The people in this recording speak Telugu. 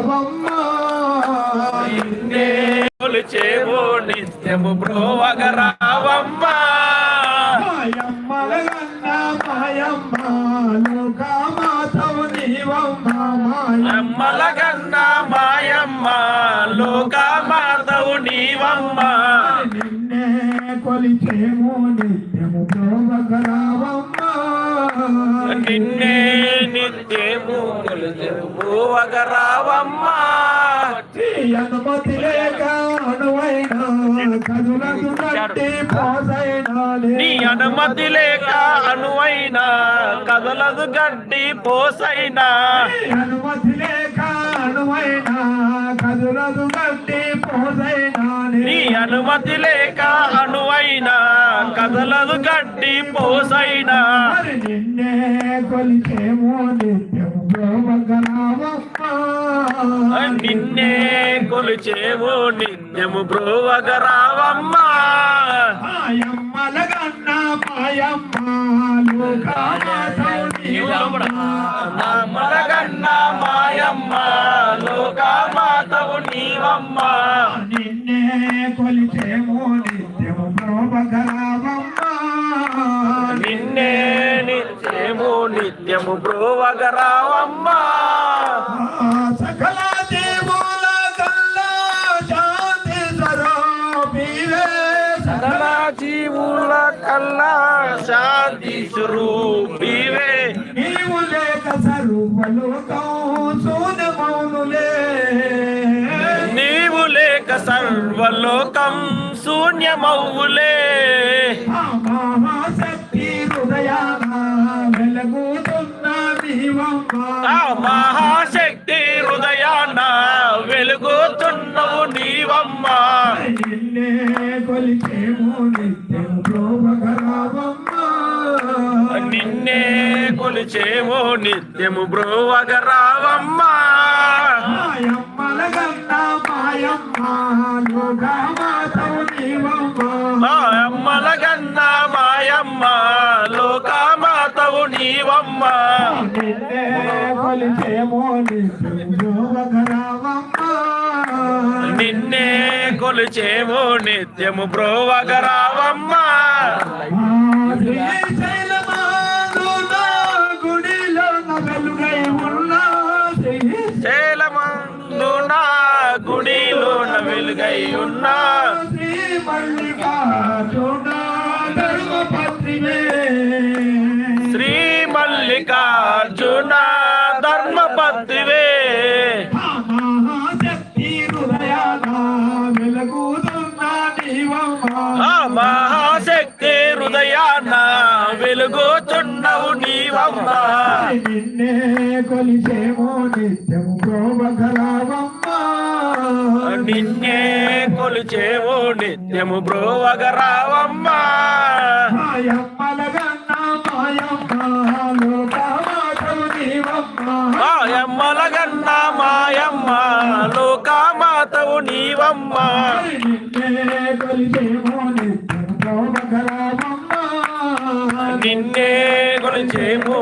రావమ్మ. నిత్యము బ్రోవగరావమ్మ మాయమ్మల గన్న మాయమ్మ లోకమాతవు నీవమ్మ నిన్నే కొలిచేము నిత్యము ప్రోభగరావమ్మ నిన్నే బ్రోవగరావమ్మ అనుమతి లేక అనువైన కదులకు నట్టి పోసైనా. నీ అనుమతి లేక అనువైన కదలదు గడ్డి పోసైనా. అనుమతి లేక అనువైన కదులకు నట్టి పోసైనా నీ అనుమతి లేక అనువైన కదలదు గడ్డి పోసైనా. మరి నిన్నే కొలిచేమో ప్రోభగరావమ్మ నిన్నే కొలిచేవో నిత్యము బ్రోవగరావమ్మ. మాయమ్మల గన్న మాయమ్మ లోకమాతవు నీవమ్మ. మలగన్న మాయమ్మ లోకమాతవు నీవమ్మ. నిన్నే కొలిచేమో నిత్యము ప్రోభగరావమ్మ నిత్యము బ్రోవగరావమ్మ. సకల జీవుల కల్లా శాంతి స్వరూపివే. సకల జీవుల కల్లా శాంతి స్వరూపివే. నీవు లేక సర్వలోకం శూన్యమౌనులే నీవు లేక సర్వలోకం శూన్యమవులే ఆ మహాశక్తి హృదయాన వెలుగుతున్నవు నీవమ్మ. నిన్నే కొలిచేమో నిత్యం ప్రోభగరావమ్మ నిన్నే కొలిచేమో నిత్యము బ్రోవగరావమ్మ. మాయమ్మ లోకమాతవు నీవమ్మ. మాయమ్మ. నీవమ్మ నిన్నే కొలుచేమో నిత్యం నిత్యము బ్రోవగరావమ్మ శ్రీశైలమానున గుడిలో వెలుగై ఉన్నా. మల్లికార్జున ధర్మపత్రివే మహాశక్తి హృదయాన ఆ మహాశక్తి హృదయాన వెలుగుచున్నవు నీవమ్మా. నిన్నే కొలిచేమో నిత్యము ప్రోభగరావమ్మ నిన్నే కొలిచేవో నిత్యము బ్రోవగరావమ్మా. మలగన్న మాయమ్మ లోకామాతవు నీవమ్మ. నిన్నే కొలిచేమో నిత్యము ప్రోభగరావమ్మ నిన్నే కొలిచేమో